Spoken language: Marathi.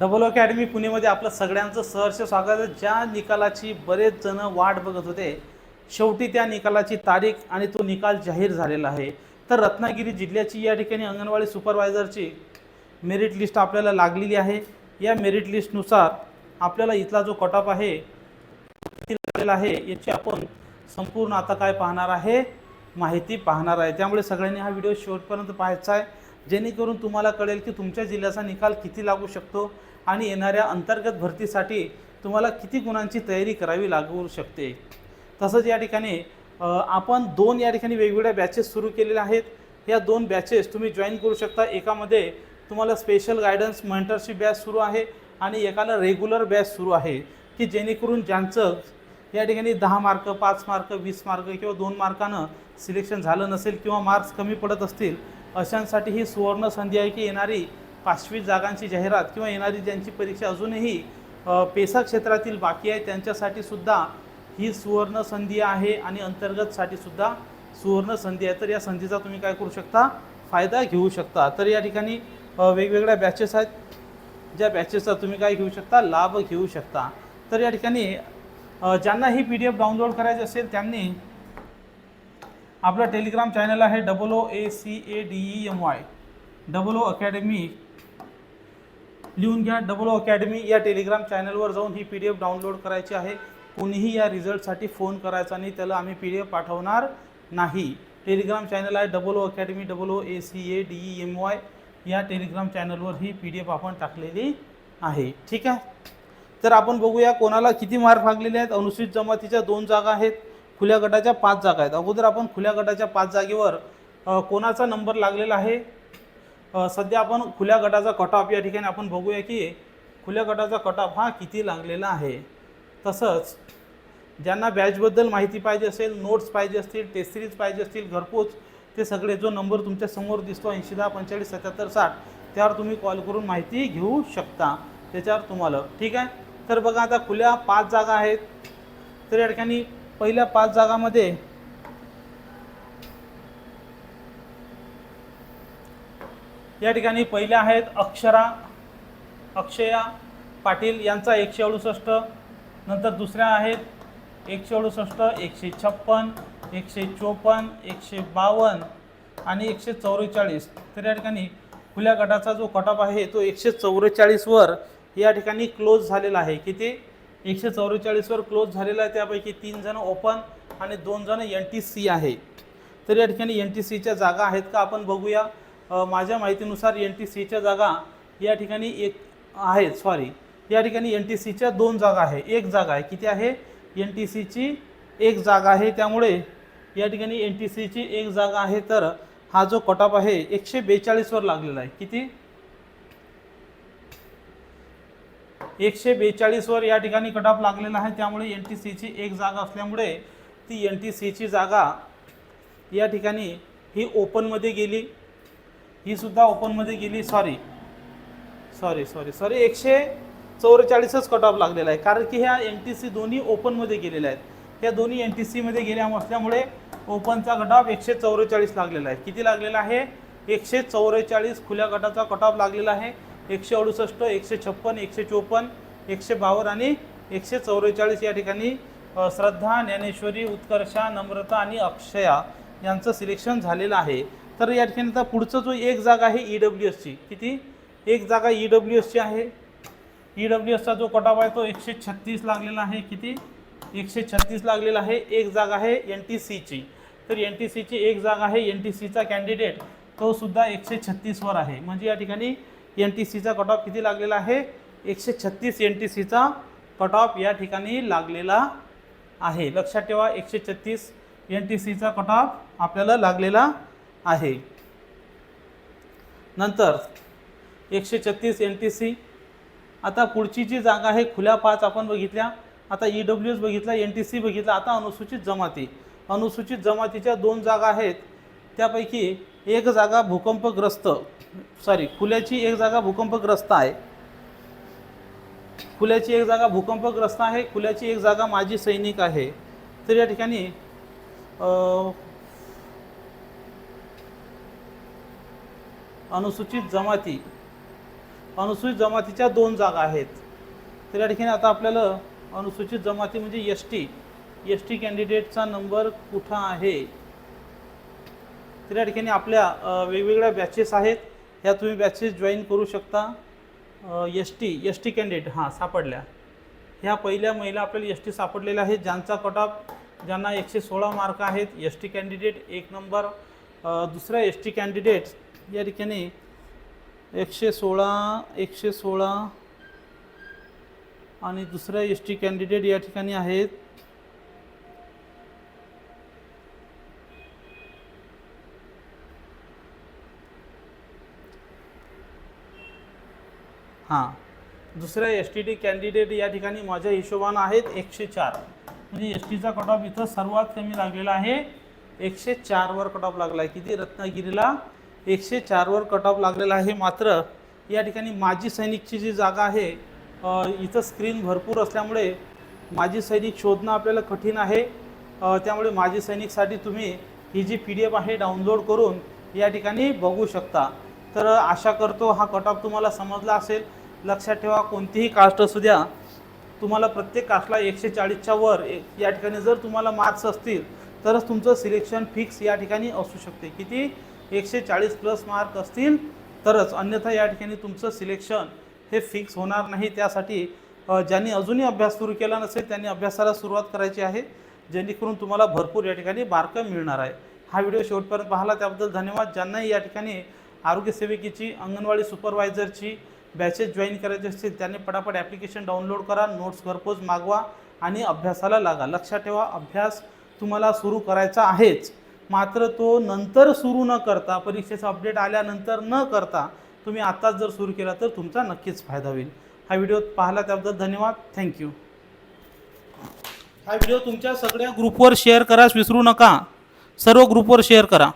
डबल अकॅडमी पुणेमध्ये आपलं सगळ्यांचं सहर्ष स्वागत. आहे ज्या निकालाची बरेच जण वाट बघत होते शेवटी त्या निकालाची तारीख आणि तो निकाल जाहीर झालेला आहे. तर रत्नागिरी जिल्ह्याची या ठिकाणी अंगणवाडी सुपरवायझरची मेरिट लिस्ट आपल्याला लागलेली आहे. या मेरिट लिस्टनुसार आपल्याला इथला जो कट ऑफ आहे लागलेला आहे याची आपण संपूर्ण आता काय पाहणार आहे माहिती पाहणार आहे. त्यामुळे सगळ्यांनी हा व्हिडिओ शेवटपर्यंत पाहायचा आहे. जेणेकरून तुम्हाला कळेल की तुमच्या जिल्ह्याचा निकाल किती लागू शकतो आणि येणाऱ्या अंतर्गत भरतीसाठी तुम्हाला किती गुणांची तयारी करावी लागू शकते. तसंच या ठिकाणी आपण दोन या ठिकाणी वेगवेगळ्या बॅचेस सुरू केलेल्या आहेत. या दोन बॅचेस तुम्ही जॉईन करू शकता. एकामध्ये तुम्हाला स्पेशल गायडन्स मेंटरशिप बॅच सुरू आहे आणि एकाला रेग्युलर बॅच सुरू आहे की जेणेकरून ज्यांचं या ठिकाणी दहा मार्क पाच मार्क वीस मार्क किंवा दोन मार्कानं सिलेक्शन झालं नसेल किंवा मार्क्स कमी पडत असतील अशांसाठी ही सुवर्ण संधी आहे की येणारी पाचवी जागांची जाहिरात किंवा येणारी ज्यांची परीक्षा अजूनही पेसा क्षेत्रातील बाकी आहे त्यांच्यासाठी सुद्धा ही सुवर्ण संधी आहे आणि अंतर्गतसाठी सुद्धा सुवर्ण संधी आहे. तर या संधीचा तुम्ही काय करू शकता? फायदा घेऊ शकता. तर या ठिकाणी वेगवेगळ्या बॅचेस आहेत. ज्या बॅचेसचा तुम्ही काय घेऊ शकता? लाभ घेऊ शकता. तर या ठिकाणी ज्यांना ही पी डी एफ डाउनलोड करायची असेल त्यांनी आपलं टेलिग्राम चॅनल आहे double O A C A D E M Y. Double O academy. लिहून घ्या डबल ओ अकॅडमी या टेलिग्राम चॅनलवर जाऊन ही पी डी एफ डाउनलोड करायची आहे. कोणीही या रिझल्टसाठी फोन करायचा नाही त्याला आम्ही पी डी एफ पाठवणार नाही. टेलिग्राम चॅनल आहे double O academy double O A C A D E M Y. या टेलिग्राम चॅनलवर ही पी डी एफ आपण टाकलेली आहे. ठीक आहे? तर आपण बघूया कोणाला किती मार्क लागलेले आहेत. अनुसूचित जमातीच्या दोन जागा आहेत. खुल्या गटाच्या पाच जागा आहेत. अगोदर आपण खुल्या गटाच्या पाच जागेवर कोणाचा नंबर लागलेला आहे? सध्या आपण खुल्या गटाचा कट ऑफ या ठिकाणी आपण बघूया की खुल्या गटाचा कट ऑफ हा किती लागलेला आहे. तसंच ज्यांना बॅचबद्दल माहिती पाहिजे असेल नोट्स पाहिजे असतील टेस्ट सिरीज पाहिजे असतील घरपोच ते सगळे जो नंबर तुमच्यासमोर दिसतो ऐंशी दहा पंचेचाळीस सत्याहत्तर साठ त्यावर तुम्ही कॉल करून माहिती घेऊ शकता. त्याच्यावर तुम्हाला ठीक आहे? तर बघा आता खुल्या पाच जागा आहेत. तर या ठिकाणी पहिल्या पाच जागामध्ये या ठिकाणी पहिल्या आहेत अक्षरा अक्षया पाटील यांचा एकशे अडुसष्ट नंतर दुसऱ्या आहेत एकशे अडुसष्ट एकशे छप्पन एकशे चोपन्न एकशे बावन्न आणि एकशे चौवेचाळीस. तर या ठिकाणी खुल्या गटाचा जो कटअप आहे तो एकशे चौवेचाळीसवर या ठिकाणी क्लोज झालेला आहे. किती? एकशे चौवेचाळीसवर क्लोज झालेला आहे. त्यापैकी तीन जण ओपन आणि दोन जण एन टी सी आहे. तर या ठिकाणी एन टी सीच्या जागा आहेत का आपण बघूया. माझ्या माहितीनुसार एन टी सीच्या जागा या ठिकाणी एक आहेत सॉरी या ठिकाणी एन टी सीच्या दोन जागा आहे. एक जागा आहे. किती आहे? एन टी सीची एक जागा आहे. त्यामुळे या ठिकाणी एन टी सीची एक जागा आहे. तर हा जो कटॉप आहे एकशे बेचाळीसवर लागलेला आहे. किती? एकशे बेचाळीसवर या ठिकाणी कटऑफ लागलेला आहे. त्यामुळे एन टी सीची एक जागा असल्यामुळे ती एन टी सीची जागा या ठिकाणी ही ओपनमध्ये गेली. ही सुद्धा ओपनमध्ये गेली. सॉरी सॉरी सॉरी सॉरी एकशे चौवेचाळीसच कट ऑफ लागलेला आहे. कारण की ह्या एन टी सी दोन्ही ओपनमध्ये गेलेल्या आहेत. ह्या दोन्ही एन टी सीमध्ये गेल्या असल्यामुळे ओपनचा कट ऑफ एकशे चौवेचाळीस लागलेला आहे. किती लागलेला आहे? एकशे चौवेचाळीस खुल्या गटाचा कट ऑफ लागलेला आहे. एकशे अडुसष्ट एकशे छप्पन एकशे चोपन्न एकशे बावन्न आणि एकशे चौवेचाळीस या ठिकाणी श्रद्धा ज्ञानेश्वरी उत्कर्षा नम्रता आणि अक्षया यांचं सिलेक्शन झालेलं आहे. तर या ठिकाणी आता पुढचं जो एक जागा आहे ई डब्ल्यू एसची किती? एक जागा ई डब्ल्यू एसची आहे. ई डब्ल्यू एसचा जो कटाप आहे तो एकशे छत्तीस लागलेला आहे किती? एकशे छत्तीस लागलेला आहे. एक जागा आहे एन टी सीची तर एन टी सीची एक जागा आहे एन टी सीचा कॅन्डिडेट तो सुद्धा एकशे छत्तीसवर आहे. म्हणजे या ठिकाणी एन टी सीचा कट ऑफ किती लागलेला आहे? एकशे छत्तीस एन टी सीचा कट ऑफ या ठिकाणी लागलेला आहे. लक्षात ठेवा एकशे छत्तीस एन टी सीचा कट ऑफ आपल्याला लागलेला आहे. नंतर एकशे छत्तीस एन टी सी आता पुढची जी जागा आहे खुल्या पाच आपण बघितल्या. आता ई डब्ल्यू एस बघितला एन टी सी बघितला आता अनुसूचित जमाती. अनुसूचित जमातीच्या दोन जागा आहेत. त्यापैकी एक जागा भूकंपग्रस्त. सॉरी खुल्याची एक जागा भूकंपग्रस्त आहे. खुल्याची एक जागा भूकंपग्रस्त आहे खुल्याची एक जागा माजी सैनिक आहे. तर या ठिकाणी अनुसूचित जमाती अनुसूचित जमातीच्या दोन जागा आहेत. तर या ठिकाणी आता आपल्याला अनुसूचित जमाती म्हणजे एस टी एस टी कॅन्डिडेटचा नंबर कुठं आहे? तर या ठिकाणी आपल्या वेगवेगळ्या बॅचेस आहेत. ह्या तुम्ही बॅचेस जॉईन करू शकता. S T S T candidate हां सापडल्या. ह्या पहिल्या महिला आपल्याला एस टी सापडलेल्या आहेत. ज्यांचा कट ऑफ ज्यांना एकशे सोळा मार्क आहेत एस टी कॅन्डिडेट एक नंबर दुसऱ्या दुसरा एस टी कॅन्डिडेट या ठिकाणी एकशे सोळा एकशे सोळा आणि दुसऱ्या एस टी कॅन्डिडेट या ठिकाणी आहेत. हां. दुसऱ्या एस टी टी कॅन्डिडेट या ठिकाणी माझ्या हिशोबानं आहेत एकशे चार. म्हणजे एस टीचा कट ऑफ इथं सर्वात कमी लागलेला आहे. एकशे चारवर कट ऑफ लागला आहे किती? रत्नागिरीला एकशे चारवर कट ऑफ लागलेला आहे. मात्र या ठिकाणी माजी सैनिकची जी जागा आहे इथं स्क्रीन भरपूर असल्यामुळे माजी सैनिक शोधणं आपल्याला कठीण आहे. त्यामुळे माजी सैनिकसाठी तुम्ही ही जी पी डी एफ आहे डाउनलोड करून या ठिकाणी बघू शकता. तर आशा करतो हा कट ऑफ तुम्हाला समजला असेल. लक्षात ठेवा कोणतीही कास्ट असू द्या. तुम्हाला प्रत्येक कास्टला एकशे चाळीसच्या वर एक या ठिकाणी जर तुम्हाला मार्क्स असतील तरच तुमचं सिलेक्शन फिक्स या ठिकाणी असू शकते. किती? एकशे चाळीस प्लस मार्क असतील तरच. अन्यथा या ठिकाणी तुमचं सिलेक्शन हे फिक्स होणार नाही. त्यासाठी ज्यांनी अजूनही अभ्यास सुरू केला नसेल त्यांनी अभ्यासाला सुरुवात करायची आहे. जेणेकरून तुम्हाला भरपूर या ठिकाणी मार्क मिळणार आहे. हा व्हिडिओ शेवटपर्यंत पाहिला. त्याबद्दल धन्यवाद. ज्यांनाही या ठिकाणी आरोग्य सेविकेची अंगणवाडी सुपरवायझरची बॅचेस जॉईन करायचे असतील त्यांनी पटापट ॲप्लिकेशन डाउनलोड करा नोट्स घरपोच मागवा आणि अभ्यासाला लागा. लक्षात ठेवा अभ्यास तुम्हाला सुरू करायचा आहेच. मात्र तो नंतर सुरू न करता परीक्षेचा अपडेट आल्यानंतर न करता तुम्ही आत्ताच जर सुरू केला तर तुमचा नक्कीच फायदा होईल. हा व्हिडिओ पाहिला त्याबद्दल धन्यवाद. थँक्यू हा व्हिडिओ तुमच्या सगळ्या ग्रुपवर शेअर करास विसरू नका. सर्व ग्रुपवर शेअर करा.